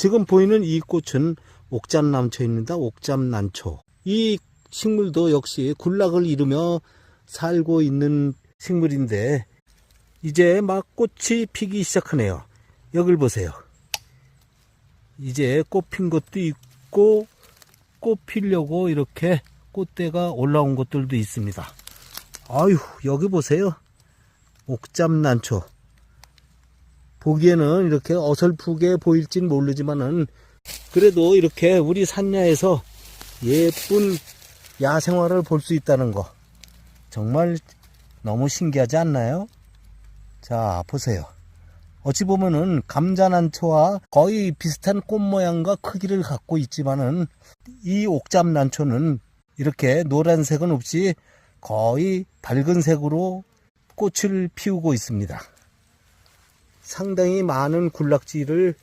지금 보이는 이 꽃은 옥잠난초입니다. 옥잠난초. 이 식물도 역시 군락을 이루며 살고 있는 식물인데 이제 막 꽃이 피기 시작하네요. 여길 보세요. 이제 꽃 핀 것도 있고 꽃 피려고 이렇게 꽃대가 올라온 것들도 있습니다. 아유 여기 보세요. 옥잠난초. 보기에는 이렇게 어설프게 보일진 모르지만은 그래도 이렇게 우리 산야에서 예쁜 야생화를 볼 수 있다는 거 정말 너무 신기하지 않나요? 자 보세요. 어찌 보면은 감자난초와 거의 비슷한 꽃 모양과 크기를 갖고 있지만은 이 옥잠난초는 이렇게 노란색은 없이 거의 밝은 색으로 꽃을 피우고 있습니다. 상당히 많은 군락지를